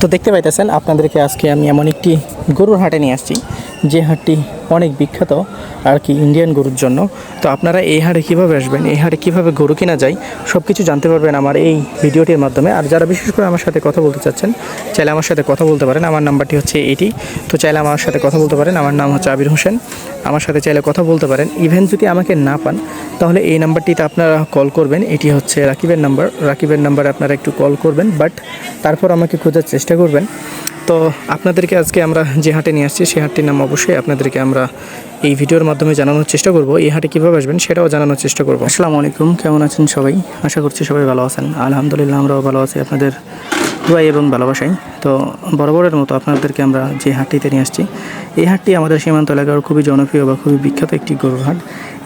তো দেখতে পাইতেছেন আপনাদেরকে আজকে আমি এমন একটি গরুর হাটে নিয়ে আসছি। যে হাটটি অনেক বিখ্যাত আর কি ইন্ডিয়ান গরুর জন্য। তো আপনারা এই হারে কীভাবে আসবেন, এই হারে কীভাবে গরু কেনা যায় সব কিছু জানতে পারবেন আমার এই ভিডিওটির মাধ্যমে। আর যারা বিশেষ করে আমার সাথে কথা বলতে চাচ্ছেন, চাইলে আমার সাথে কথা বলতে পারেন। আমার নাম্বারটি হচ্ছে এটি তো চাইলে আমার সাথে কথা বলতে পারেন। আমার নাম হচ্ছে আবির হোসেন। আমার সাথে চাইলে কথা বলতে পারেন। ইভেন যদি আমাকে না পান, তাহলে এই নাম্বারটিতে আপনারা কল করবেন। এটি হচ্ছে রাকিবের নাম্বার। রাকিবের নাম্বারে আপনারা একটু কল করবেন বাট তারপর আমাকে খোঁজার চেষ্টা করবেন। তো আপনাদেরকে আজকে আমরা যে হাটে নিয়ে আসছি, সেই হাটটির নাম অবশ্যই আপনাদেরকে আমরা এই ভিডিওর মাধ্যমে জানানোর চেষ্টা করব। এই হাটে কীভাবে আসবেন সেটাও জানানোর চেষ্টা করব। আসসালামু আলাইকুম, কেমন আছেন সবাই? আশা করছি সবাই ভালো আছেন। আলহামদুলিল্লাহ, আমরাও ভালো আছি। আপনাদের দোয়াই এবং ভালোবাসাই তো বরাবরের মতো আপনাদেরকে আমরা যে হাটটিতে নিয়ে আসছি, এই হাটটি আমাদের সীমান্ত এলাকার খুবই জনপ্রিয় বা খুবই বিখ্যাত একটি গরুর হাট।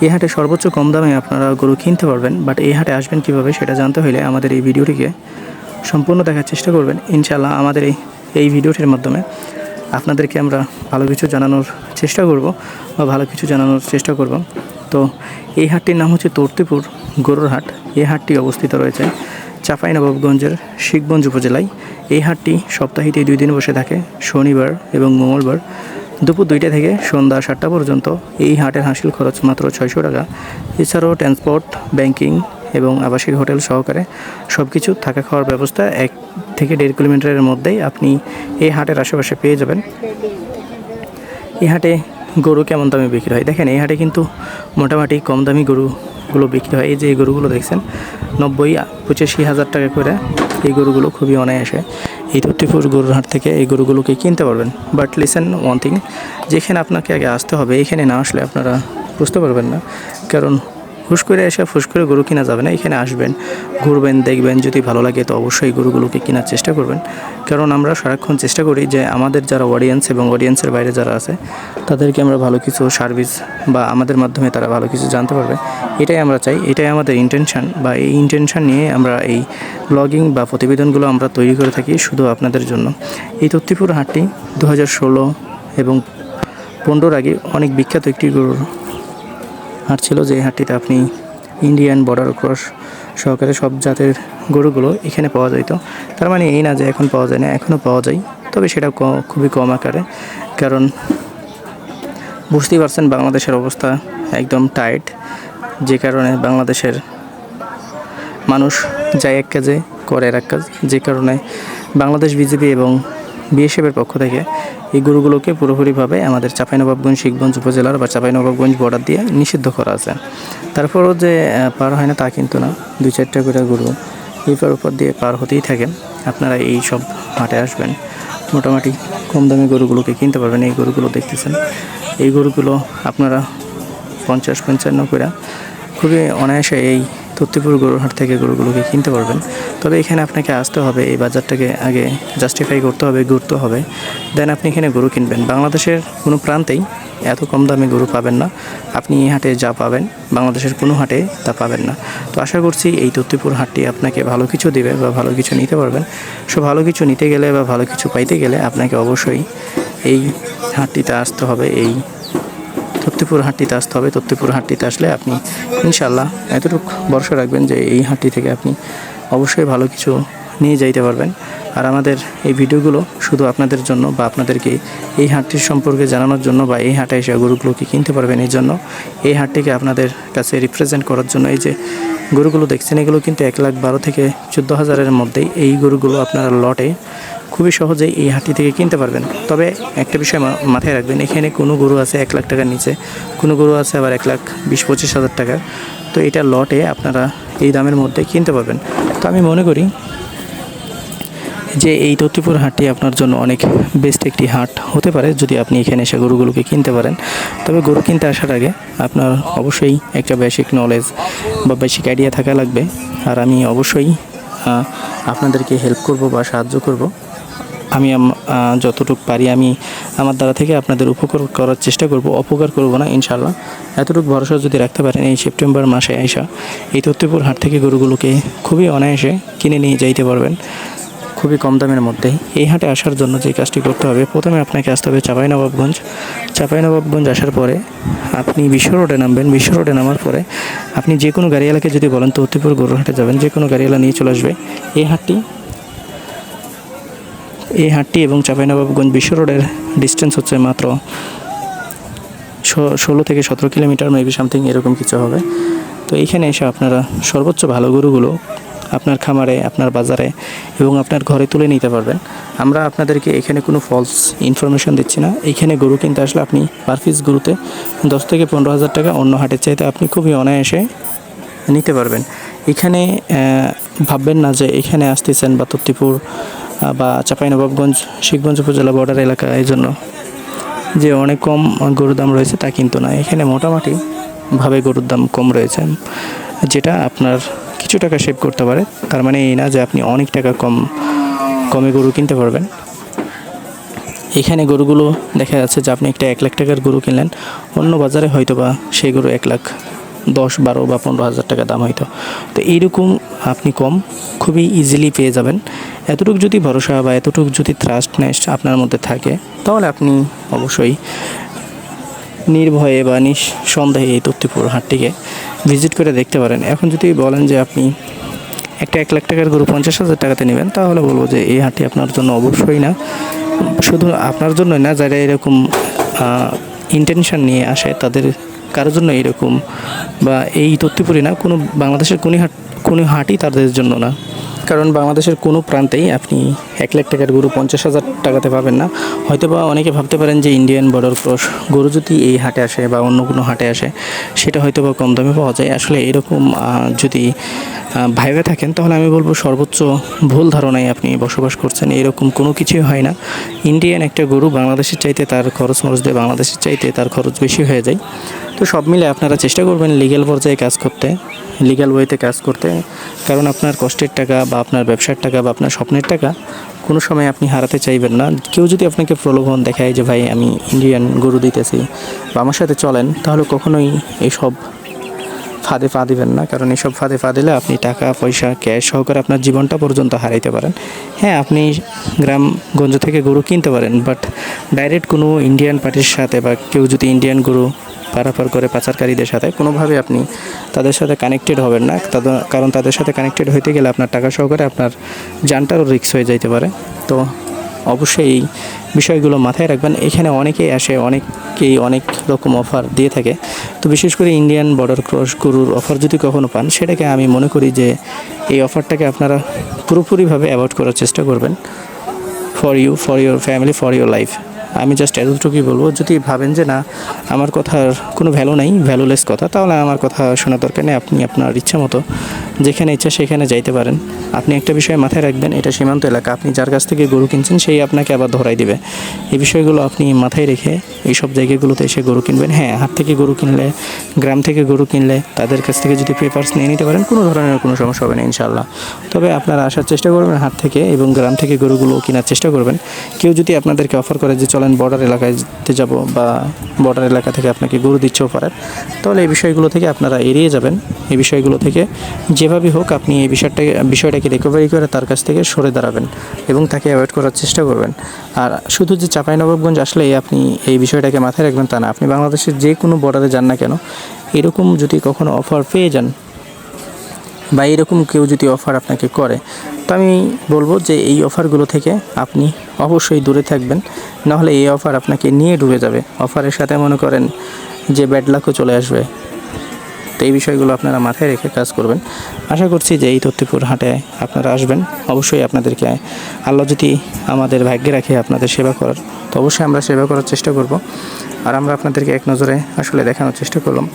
এই হাটে সর্বোচ্চ কম দামে আপনারা গরু কিনতে পারবেন, বাট এই হাটে আসবেন কীভাবে সেটা জানতে হলে আমাদের এই ভিডিওটিকে সম্পূর্ণ দেখার চেষ্টা করবেন। ইনশাআল্লাহ আমাদের এই এই ভিডিওটির মাধ্যমে আপনাদেরকে আমরা ভালো কিছু জানানোর চেষ্টা করব বা ভালো কিছু জানানোর চেষ্টা করব। তো এই হাটটির নাম হচ্ছে তর্তিপুর গরুর হাট। এই হাটটি অবস্থিত রয়েছে চাঁপাইনবাবগঞ্জের শিখগঞ্জ উপজেলায়। এই হাটটি সপ্তাহিতে দুই দিন বসে থাকে, শনিবার এবং মঙ্গলবার। দুপুর দুইটা থেকে সন্ধ্যা সাতটা পর্যন্ত এই হাটের হাসিল খরচ মাত্র ছয়শো টাকা। এছাড়াও ট্রান্সপোর্ট ব্যাংকিং এবং আবাসিক হোটেল সহকারে সব কিছু থাকা খাওয়ার ব্যবস্থা এক থেকে দেড় কিলোমিটারের মধ্যেই আপনি এই হাটের আশেপাশে পেয়ে যাবেন। এই হাটে গরু কেমন দামে বিক্রি হয়? দেখেন, এই হাটে কিন্তু মোটামুটি কম দামি গরুগুলো বিক্রি হয়। এই যে এই গরুগুলো দেখছেন, নব্বই পঁচাশি হাজার টাকা করে এই গরুগুলো খুবই অনায়াসে এই তত্তিপুর গরুর হাট থেকে এই গরুগুলোকে কিনতে পারবেন। বাট লিসেন ওয়ান থিং যেখানে আপনাকে আগে আসতে হবে, এখানে না আসলে আপনারা বুঝতে পারবেন না। কারণ হুশ করে এসে ফুস করে গরু কিনা যাবে না, এখানে আসবেন, ঘুরবেন, দেখবেন, যদি ভালো লাগে তো অবশ্যই গরুগুলোকে কেনার চেষ্টা করবেন। কারণ আমরা সারাক্ষণ চেষ্টা করি যে আমাদের যারা অডিয়েন্স এবং অডিয়েন্সের বাইরে যারা আছে, তাদেরকে আমরা ভালো কিছু সার্ভিস বা আমাদের মাধ্যমে তারা ভালো কিছু জানতে পারবে। এটাই আমরা চাই, এটাই আমাদের ইন্টেনশন বা এই ইন্টেনশন নিয়ে আমরা এই ব্লগিং বা প্রতিবেদনগুলো আমরা তৈরি করে থাকি শুধু আপনাদের জন্য। এই তত্তিপুর হাটটি দু এবং পনেরোর আগে অনেক বিখ্যাত একটি গরুর হাট ছিল যে হাটটিতে আপনি ইন্ডিয়ান বর্ডার ক্রস সহকারে সব জাতের গরুগুলো এখানে পাওয়া যেত তার মানে এই না যে এখন পাওয়া যায় না, এখনও পাওয়া যায়। তবে সেটা খুবই কম আকারে। কারণ বুঝতেই পারছেন বাংলাদেশের অবস্থা একদম টাইট যে কারণে বাংলাদেশের মানুষ যায় এক কাজে, করে আর এক কাজ। যে কারণে বাংলাদেশ বিজেপি এবং বিএসএফের পক্ষ থেকে এই গরুগুলোকে পুরোপুরিভাবে আমাদের চাঁপাইনবাবগঞ্জ, শিখগঞ্জ উপজেলার বা চাঁপাইনবাবগঞ্জ বর্ডার দিয়ে নিষিদ্ধ করা আছে। তারপরও যে পার হয় না তা কিন্তু না। দুই চারটা করে গরু এই পার উপর দিয়ে পার হতেই থাকে। আপনারা এই সব হাটে আসবেন। মোটামুটি কম দামি গরুগুলোকে কিনতে পারবেন। এই গরুগুলো দেখতেছেন। এই গরুগুলো আপনারা পঞ্চাশ পঞ্চান্ন করে খুবই অনায়াসে এই তত্ত্বপুর গরুর হাট থেকে গরুগুলোকে কিনতে পারবেন। তবে এখানে আপনাকে আসতে হবে, এই বাজারটাকে আগে জাস্টিফাই করতে হবে ঘুরতে হবে। দেন আপনি এখানে গরু কিনবেন। বাংলাদেশের কোনো প্রান্তেই এত কম দামে গরু পাবেন না। আপনি এই হাটে যা পাবেন, বাংলাদেশের কোনো হাটে তা পাবেন না। তো আশা করছি এই তত্ত্বপুর হাটটি আপনাকে ভালো কিছু দেবে বা ভালো কিছু নিতে পারবেন। সো ভালো কিছু নিতে গেলে বা ভালো কিছু পাইতে গেলে আপনাকে অবশ্যই এই হাটটিতে আসতে হবে, এই তত্ত্বপুর হাটটিতে আসতে হবে। তত্ত্বপুর হাটটিতে আসলে আপনি ইনশাল্লাহ এতটুকু ভরসা রাখবেন যে এই হাটটি থেকে আপনি অবশ্যই ভালো কিছু নিয়ে যাইতে পারবেন। আর আমাদের এই ভিডিওগুলো শুধু আপনাদের জন্য বা আপনাদেরকে এই হাটটির সম্পর্কে জানানোর জন্য বা এই হাটে এসে গরুগুলোকে কিনতে পারবেন এই জন্য, এই হাটটিকে আপনাদের কাছে রিপ্রেজেন্ট করার জন্য এই যে গরুগুলো দেখছেন, এগুলো কিন্তু এক লাখ বারো থেকে চোদ্দ হাজারের মধ্যেই এই গরুগুলো আপনারা লটে খুবই সহজেই এই হাটটি থেকে কিনতে পারবেন। তবে একটা বিষয় মাথায় রাখবেন, এখানে কোনো গরু আছে এক লাখ টাকার নিচে, কোনো গরু আছে আবার এক লাখ বিশ পঁচিশ হাজার টাকা তো এটা লটে আপনারা এই দামের মধ্যে কিনতে পারবেন। তো আমি মনে করি যে এই তত্ত্বপুর হাটটি আপনার জন্য অনেক বেস্ট একটি হাট হতে পারে যদি আপনি এখানে এসে গরুগুলোকে কিনতে পারেন। তবে গরু কিনতে আসার আগে আপনার অবশ্যই একটা বেসিক নলেজ বা বেসিক আইডিয়া থাকা লাগবে। আর আমি অবশ্যই আপনাদেরকে হেল্প করব বা সাহায্য করব। আমি যতটুকু পারি আমি আমার দ্বারা থেকে আপনাদের উপকার করার চেষ্টা করব, অপকার করব না ইনশাল্লাহ এতটুকু ভরসা যদি রাখতে পারেন এই সেপ্টেম্বর মাসে আইসা, এই তত্ত্বপুর হাট থেকে গরুগুলোকে খুবই অনায়াসে কিনে নিয়ে যাইতে পারবেন, খুবই কম দামের মধ্যে। এই হাটে আসার জন্য যে কাজটি করতে হবে, প্রথমে আপনাকে আসতে হবে চাঁপাইনবাবগঞ্জ। চাঁপাইনবাবগঞ্জ আসার পরে আপনি বিশ্ব রোডে নামবেন, বিশ্ব রোডে নামার পরে আপনি যে কোনো গাড়িওয়ালাকে যদি বলেন তত্ত্বপুর গরুর হাটে যাবেন, যে কোনো গাড়িওয়ালা নিয়ে চলে আসবে। এই হাটটি এই হাটটি এবং চাঁপাইনবাবগঞ্জ বিশ্ব রোডের ডিস্টেন্স হচ্ছে মাত্র ষোলো থেকে সতেরো কিলোমিটার মেবি সামথিং এরকম কিছু হবে। তো এইখানে এসে আপনারা সর্বোচ্চ ভালো গরুগুলো আপনার খামারে, আপনার বাজারে এবং আপনার ঘরে তুলে নিতে পারবেন। আমরা আপনাদেরকে এখানে কোনো ফলস ইনফরমেশন দিচ্ছি না। এইখানে গরু কিনতে আসলে আপনি পার পিস গরুতে দশ থেকে পনেরো হাজার টাকা অন্য হাটের চাইতে আপনি খুবই অনায়াসে নিতে পারবেন। এখানে ভাববেন না যে এখানে আসতেছেন বা তত্তিপুর বা চাঁপাইনবাবগঞ্জ, শিখগঞ্জ উপজেলা বর্ডার এলাকা, এই জন্য যে অনেক কম গরুর দাম রয়েছে তা কিন্তু না। এখানে মোটামুটি ভাবে গরুর দাম কম রয়েছে। যেটা আপনার কিছু টাকা সেভ করতে পারে। তার মানে এই না যে আপনি অনেক টাকা কম, কমে গরু কিনতে পারবেন। এখানে গরুগুলো দেখা যাচ্ছে যে আপনি একটা এক লাখ টাকার গরু কিনলেন। অন্য বাজারে হয়তো বা সেই গরু এক লাখ দশ, বারো বা পনেরো হাজার টাকা দাম হয়তো তো এইরকম আপনি কম, খুবই ইজিলি পেয়ে যাবেন। এতটুকু যদি ভরসা বা এতটুকু যদি ট্রাস্টনেস আপনার মধ্যে থাকে, তাহলে আপনি অবশ্যই নির্ভয়ে বা নিঃসন্দেহে এই তত্ত্বপুর হাটটিকে ভিজিট করে দেখতে পারেন। এখন যদি বলেন যে আপনি একটা এক লাখ টাকার গরু পঞ্চাশ হাজার টাকাতে নেবেন, তাহলে বলব যে এই হাটটি আপনার জন্য অবশ্যই না। শুধু আপনার জন্যই না, যারা এরকম ইন্টেনশন নিয়ে আসে, তাদের কারোর জন্য এইরকম? বা এই তত্ত্বপুরি না, কোনো বাংলাদেশের কোনো হাট কোনো হাটই তাদের জন্য না। কারণ বাংলাদেশের কোনো প্রান্তেই আপনি এক লাখ টাকার গরু পঞ্চাশ হাজার টাকাতে পাবেন না। হয়তো বা অনেকে ভাবতে পারেন যে ইন্ডিয়ান বর্ডার ক্রস গরু যদি এই হাটে আসে বা অন্য কোনো হাটে আসে, সেটা হয়তো বা কম দামে পাওয়া যায়। আসলে এরকম যদি ভাইবে থাকেন, তাহলে আমি বলব সর্বোচ্চ ভুল ধারণায় আপনি বসবাস করছেন। এরকম কোনো কিছুই হয় না। ইন্ডিয়ান একটা গরু বাংলাদেশের চাইতে তার খরচ মরচ দিয়ে, বাংলাদেশের চাইতে তার খরচ বেশি হয়ে যায়। তো সব মিলে আপনারা চেষ্টা করবেন লিগ্যাল পর্যায়ে কাজ করতে লিগ্যাল ওয়েতে কাজ করতে। কারণ আপনার কষ্টের টাকা বা আপনার ব্যবসার টাকা বা আপনার স্বপ্নের টাকা কোনো সময় আপনি হারাতে চাইবেন না। কেউ যদি আপনাকে প্রলোভন দেখায় যে, ভাই, আমি ইন্ডিয়ান গরু দিতেছি বা আমার সাথে চলেন, তাহলে কখনোই এইসব ফাঁদে পা দিবেন না। কারণ এসব ফাঁদে পা দিলে আপনি টাকা, পয়সা ক্যাশ সহকারে আপনার জীবনটা পর্যন্ত হারাইতে পারেন। হ্যাঁ আপনি গ্রামগঞ্জ থেকে গরু কিনতে পারেন বাট ডাইরেক্ট কোনো ইন্ডিয়ান পার্টির সাথে বা কেউ যদি ইন্ডিয়ান গরু পারাপার করে পাচারকারীদের সাথে, কোনোভাবে আপনি তাদের সাথে কানেক্টেড হবেন না। কারণ তাদের সাথে কানেক্টেড হইতে গেলে আপনার টাকা সহকারে আপনার জানটারও রিস্ক হয়ে যাইতে পারে। তো অবশ্যই এই বিষয়গুলো মাথায় রাখবেন। এখানে অনেকেই আসে, অনেকেই অনেক রকম অফার দিয়ে থাকে। তো বিশেষ করে ইন্ডিয়ান বর্ডার ক্রস গুরুর অফার যদি কখনো পান, সেটাকে আমি মনে করি যে এই অফারটাকে আপনারা পুরোপুরিভাবে অ্যাভয়েড করার চেষ্টা করবেন। For you for your family for your life আমি জাস্ট এতটুকুই বলব, যদি ভাবেন যে না, আমার কথার কোনো ভ্যালু নেই ভ্যালুলেস কথা, তাহলে আমার কথা শোনার দরকার নেই, আপনি আপনার ইচ্ছা মতো যেখানে ইচ্ছা সেখানে যাইতে পারেন। আপনি একটা বিষয় মাথায় রাখবেন, এটা সীমান্ত এলাকা, আপনি যার কাছ থেকে গরু কিনছেন, সেই আপনাকে আবার ধরাই দিবে। এই বিষয়গুলো আপনি মাথায় রেখে এই সব জায়গাগুলোতে এসে গরু কিনবেন। হ্যাঁ হাত থেকে গরু কিনলে, গ্রাম থেকে গরু কিনলে, তাদের কাছ থেকে যদি পেপার্স নিয়ে নিতে পারেন, কোনো ধরনের কোনো সমস্যা হবে না ইনশাল্লাহ তবে আপনারা আসার চেষ্টা করবেন হাত থেকে এবং গ্রাম থেকে গরুগুলো কেনার চেষ্টা করবেন। কেউ যদি আপনাদেরকে অফার করে যে চলেন বর্ডার এলাকায় যাব বা বর্ডার এলাকা থেকে আপনাকে গরু দিচ্ছেও পারেন তাহলে এই বিষয়গুলো থেকে আপনারা এড়িয়ে যাবেন। এই বিষয়গুলো থেকে যেভাবে হোক আপনি এই বিষয়টাকে বিষয়টাকে রিকভারি করে তার কাছ থেকে সরে দাঁড়াবেন এবং তাকে অ্যাভয়েড করার চেষ্টা করবেন। আর শুধু যে চাঁপাইনবাবগঞ্জ আসলে আপনি এই বিষয়টাকে মাথায় রাখবেন তা না, আপনি বাংলাদেশের যে কোনো বর্ডারে যান না কেন, এরকম যদি কখনো অফার পেয়ে যান বা এরকম কেউ যদি অফার আপনাকে করে, তো আমি বলব যে এই অফারগুলো থেকে আপনি অবশ্যই দূরে থাকবেন। নাহলে এই অফার আপনাকে নিয়ে ডুবে যাবে। অফারের সাথে মনে করেন যে ব্যাড লাকও চলে আসবে। তো এই বিষয়গুলো আপনারা মাথায় রেখে কাজ করবেন। আশা করছি যে এই তথ্যপুর হাটে আপনারা আসবেন। অবশ্যই আপনাদেরকে আল্লাহ যদি আমাদের ভাগ্যে রাখে আপনাদের সেবা করার, তো অবশ্যই আমরা সেবা করার চেষ্টা করব। আর আমরা আপনাদেরকে এক নজরে আসলে দেখানোর চেষ্টা করলাম।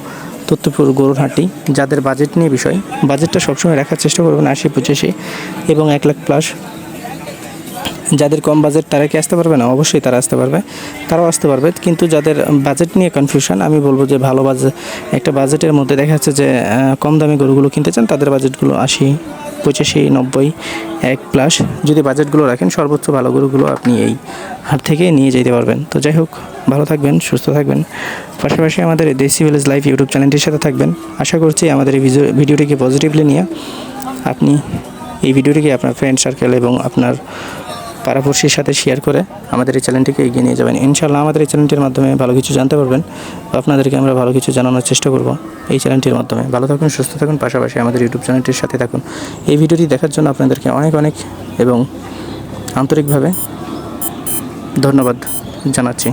তথ্যপুর গরুর হাটি যাদের বাজেট নিয়ে বিষয় বাজেটটা সবসময় রাখার চেষ্টা করবেন আশি পঁচিশে এবং এক লাখ প্লাস যাদের কম বাজেট তারা কি আসতে পারবে না? অবশ্যই তারা আসতে পারবে, তারাও আসতে পারবে। কিন্তু যাদের বাজেট নিয়ে কনফিউশন আমি বলব যে ভালো বাজেট একটা বাজেটের মধ্যে দেখা যাচ্ছে যে কম দামি গরুগুলো কিনতে চান, তাদের বাজেটগুলো আশি পঁচাশি, নব্বই, এক প্লাস যদি বাজেটগুলো রাখেন, সর্বোচ্চ ভালো গরুগুলো আপনি এই হাট থেকে নিয়ে যেতে পারবেন। তো যাই হোক, ভালো থাকবেন, সুস্থ থাকবেন। পাশাপাশি আমাদের দেশি ভিলেজ লাইফ ইউটিউব চ্যানেলটির সাথে থাকবেন। আশা করছি আমাদের এই ভিডিও- ভিডিওটিকে পজিটিভলি নিয়ে আপনি এই ভিডিওটিকে আপনার ফ্রেন্ড সার্কেল এবং আপনার পাড়াপড়শির সাথে শেয়ার করে আমাদের এই চ্যানেলটিকে এগিয়ে নিয়ে যাবেন। ইনশাল্লাহ আমাদের এই চ্যানেলটির মাধ্যমে ভালো কিছু জানতে পারবেন আপনাদেরকে আমরা ভালো কিছু জানানোর চেষ্টা করব এই চ্যানেলটির মাধ্যমে। ভালো থাকুন, সুস্থ থাকুন, পাশাপাশি আমাদের ইউটিউব চ্যানেলটির সাথে থাকুন। এই ভিডিওটি দেখার জন্য আপনাদেরকে অনেক অনেক এবং আন্তরিকভাবে ধন্যবাদ জানাচ্ছি।